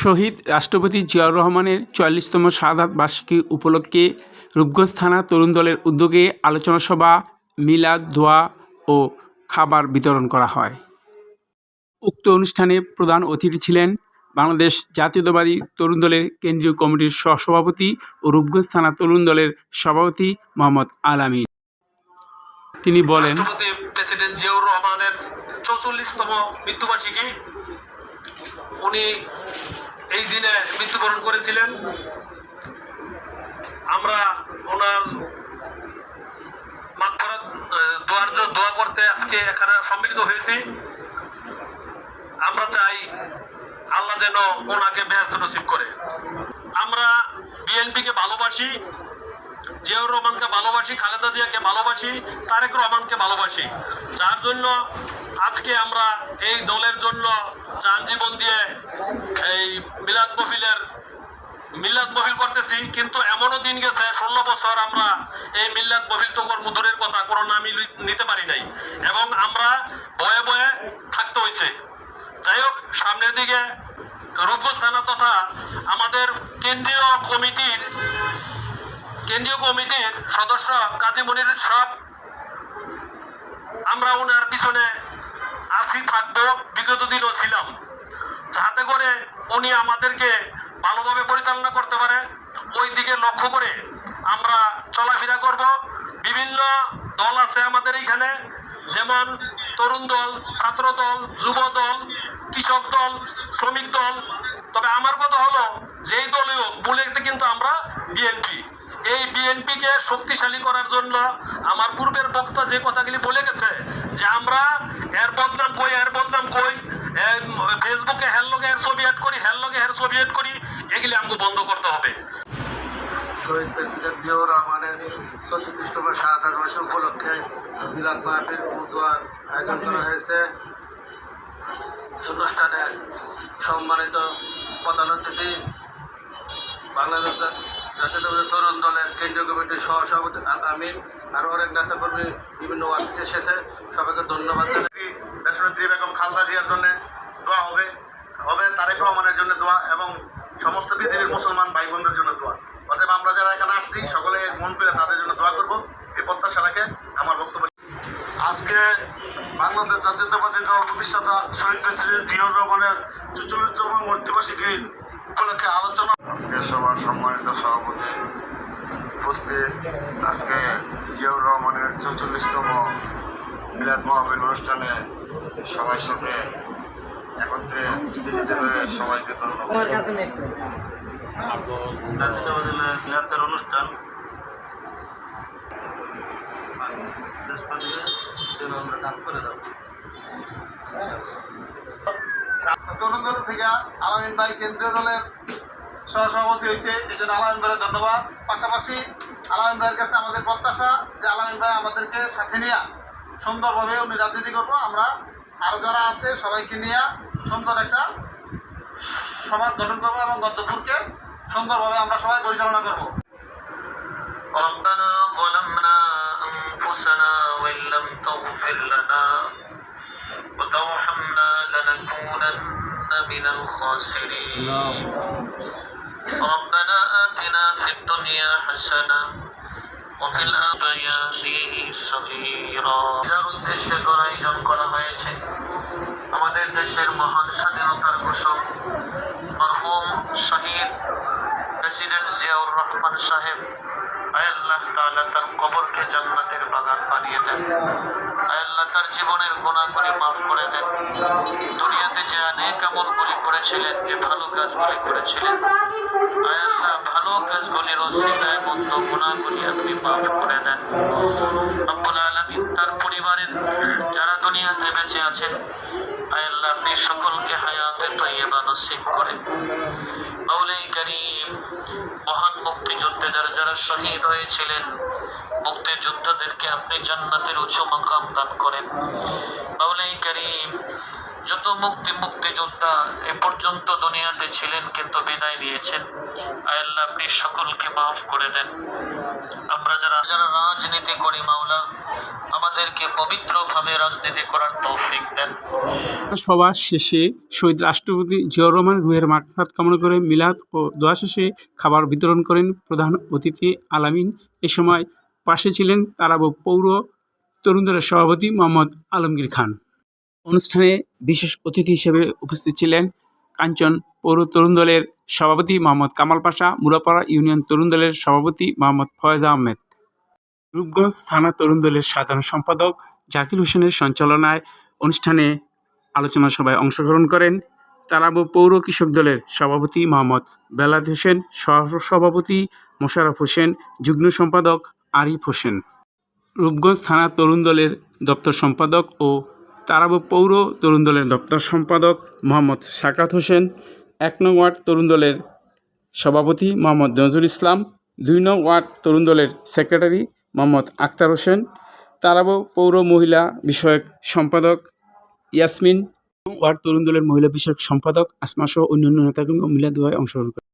শহীদ রাষ্ট্রপতি জিয়াউর রহমানের চুয়াল্লিশতম শাহাদাত বার্ষিকী উপলক্ষে রূপগঞ্জ থানা তরুণ দলের উদ্যোগে আলোচনা সভা, মিলাদ ধোয়া ও খাবার বিতরণ করা হয়। উক্ত অনুষ্ঠানে প্রধান অতিথি ছিলেন বাংলাদেশ জাতীয়তাবাদী তরুণ দলের কেন্দ্রীয় কমিটির সহসভাপতি ও রূপগঞ্জ থানা তরুণ দলের সভাপতি মোহাম্মদ আলামিন তিনি বলেন প্রেসিডেন্ট জিয়াউর রহমানের চৌচল্লিশতম মৃত্যুবার্ষিকী, উনি এই দিনে মৃত্যুবরণ করেছিলেন। আমরা ওনার মাগফিরাত, দোয়ার দোয়া করতে আজকে এখানে সম্মিলিত হয়েছি। আমরা চাই আল্লাহ যেন ওনাকে ব্যস্ত নসিব করে। আমরা বিএনপিকে ভালোবাসি জিয়াউর রহমানকে ভালোবাসি খালেদা জিয়াকে ভালোবাসি তারেক রহমানকে ভালোবাসি। যার জন্য আজকে আমরা এই দলের জন্য যান জীবন দিয়ে এই মিলাদ মহিলের মিল্লাত মহিল করতেছি, কিন্তু এমনও দিন গেছে, ষোলো বছর আমরা এই মিল্লাত মহিল তো দূরের কথা, কোনো নামই নিতে পারি নাই। এবং আমরা বয়ে বয়ে থাকতে হয়েছে। যাই হোক, সামনের দিকে রূপগঞ্জ থানা তথা আমাদের কেন্দ্রীয় কমিটির কেন্দ্রীয় কমিটির সদস্য কাজী মনির সাহেব, আমরা ওনার পিছনে আছি থাকব বিগত দিনও ছিলাম। যাতে করে উনি আমাদেরকে ভালোভাবে পরিচালনা করতে পারে। ওই দিকে লক্ষ্য করে আমরা চলাফেরা করব। বিভিন্ন দল আছে আমাদের এইখানে, যেমন তরুণ দল, ছাত্র দল, যুব দল, কৃষক দল, শ্রমিক দল। তবে আমার কথা হলো, যেই দলীয় বলেতে কিন্তু আমরা বিএনপি এই বিএনপিকে শক্তিশালী করার জন্য আমার পূর্বের বক্তা যে কথাগুলি বলে গেছে, যে আমরা বদনাম কই এর বদনাম কই? ফেসবুকে হের লগে এর ছবি অ্যাড করি হের লগে হের ছবি অ্যাড করি, এগুলি আমাকে বন্ধ করতে হবে। শহীদ প্রেসিডেন্ট জিয়াউর রহমানের শাহাদ উপলক্ষে মিলাদ মাহফিল দোয়ার আয়োজন করা হয়েছে। অনুষ্ঠানে সম্মানিত প্রধান অতিথি বাংলাদেশ জা- জাতীয়তাবাদী তরুণ দলের কেন্দ্রীয় কমিটির সহসভাপতি আমিন আর অনেক নেতাকর্মী বিভিন্ন ওয়ার্ড এসেছে। সবাইকে ধন্যবাদ জানাই। দেশনেত্রী বেগম খালদা জিয়ার জন্য দোয়া হবে। হবে তারেক রহমানের জন্য দোয়া এবং সমস্ত পৃথিবীর মুসলমান ভাই বোনদের জন্য দোয়া। অতএব আমরা যারা এখানে আসছি সকলে মন করে তাদের জন্য দোয়া করব। এই প্রত্যাশা রাখে আমার বক্তব্য আজকে বাংলাদেশ জাতীয়তাবাদী দল প্রতিষ্ঠাতা শহীদ প্রেসিডেন্ট জিয়াউর রহমানের চুচল্লিশতম মৃত্যুবার্ষিকী উপলক্ষে আলোচনা আজকে সবার সম্মানিত সভাপতি উপস্থিত। আজকে জিয়াউর রহমানের চৌচল্লিশতম মিলাদ মহাবীর অনুষ্ঠানে সবার সাথে একত্রে সবাইকে ধন্যবাদ। অনুষ্ঠান আমরা কাজ করে দেবো তরুণ দল থেকে আলামিন ভাই কেন্দ্রীয় দলের সহসভাপতি হয়েছে এই জন্য আলামিন ভাইয়ের ধন্যবাদ। পাশাপাশি আলামিন ভাইয়ের কাছে আমাদের প্রত্যাশা যে আলামিন ভাই আমাদেরকে সাথে নিয়ে সুন্দরভাবে উনি রাজনীতি করবো আমরা আরও যারা আছে সবাইকে নিয়ে সুন্দর একটা সমাজ গঠন করবো এবং গদ্যপুরকে সুন্দরভাবে আমরা সবাই পরিচালনা করবো ربنا ظلمنا أنفسنا وإن لم تغفر لنا وترحمنا لنكونن من الخاسرين ربنا آتنا في الدنيا حسنة وفي الآخرة صغيرا যার উদ্দেশ্যে করা আয়োজন করা হয়েছে আমাদের দেশের মহান স্বাধীনতার ঘোষক মরহুম শহীদ প্রেসিডেন্ট জিয়াউর রহমান সাহেব আয়াল্লাহ তাআলা তার কবরকে জান্নাতের বাগান বানিয়ে দেন আয়াল্লাহ তার জীবনের গুণাগুলি মাফ করে দেন দুনিয়াতে যে অনেক আমলগুলি করেছিলেন যে ভালো কাজগুলি করেছিলেন আয়াল্লাহ ভালো কাজগুলির অসিলায় মন্দ গুণাগুলি আপনি মাফ করে দেন। রব্বুল আলামিন তার পরিবারের যারা দুনিয়াতে বেঁচে আছেন আয়াল্লাহ আপনি সকলকে হায়াতে তৈয়বা নসিব করেন। মাওলাই করিম মহান মুক্তিযুদ্ধে যারা যারা শহীদ হয়েছিলেন মুক্তিযোদ্ধাদেরকে আপনি জান্নাতের উঁচু মাকাম দান করেন। মাওলাই করিম যত মুক্তি মুক্তিযোদ্ধা এ পর্যন্ত দুনিয়াতে ছিলেন, কিন্তু বিদায় নিয়েছেন। আল্লাহ, আপনি সকলকে মাফ করে দেন। আমরা যারা যারা রাজনীতি করি, মাওলা, আমাদেরকে পবিত্রভাবে রাজনীতি করার তৌফিক দেন। সভা শেষে শহীদ রাষ্ট্রপতি জিয়াউর রহমান রুহের মাকফাত কামনা করে মিলাদ ও দোয়া শেষে খাবার বিতরণ করেন প্রধান অতিথি আলামিন। এ সময় পাশে ছিলেন তারাব পৌর তরুণ দলের সভাপতি মোহাম্মদ আলমগীর খান। অনুষ্ঠানে বিশেষ অতিথি হিসেবে উপস্থিত ছিলেন কাঞ্চন পৌর তরুণ দলের সভাপতি মোহাম্মদ কামাল পাশা, মুরাপাড়া ইউনিয়ন তরুণ দলের সভাপতি মোহাম্মদ ফয়েজ আহমেদ। রূপগঞ্জ থানা তরুণ দলের সাধারণ সম্পাদক জাকির হোসেনের সঞ্চালনায় অনুষ্ঠানে আলোচনা সভায় অংশগ্রহণ করেন তারাবো পৌর কৃষক দলের সভাপতি মোহাম্মদ বেলাদ হোসেন, সহসভাপতি মোশাররফ হোসেন, যুগ্ম সম্পাদক আরিফ হোসেন। রূপগঞ্জ থানা তরুণ দলের দপ্তর সম্পাদক ও তারাবো পৌর তরুণ দলের দপ্তর সম্পাদক মোহাম্মদ সাকাত হোসেন, এক নং ওয়ার্ড তরুণ দলের সভাপতি মোহাম্মদ নজরুল ইসলাম, দুই নং ওয়ার্ড তরুণ দলের সেক্রেটারি মোহাম্মদ আক্তার হোসেন, তারাবো পৌর মহিলা বিষয়ক সম্পাদক ইয়াসমিন, ওয়ার্ড তরুণ দলের মহিলা বিষয়ক সম্পাদক আসমা সহ অন্যান্য নেতাকর্মী ও মিলাদ দোয়ায় অংশগ্রহণ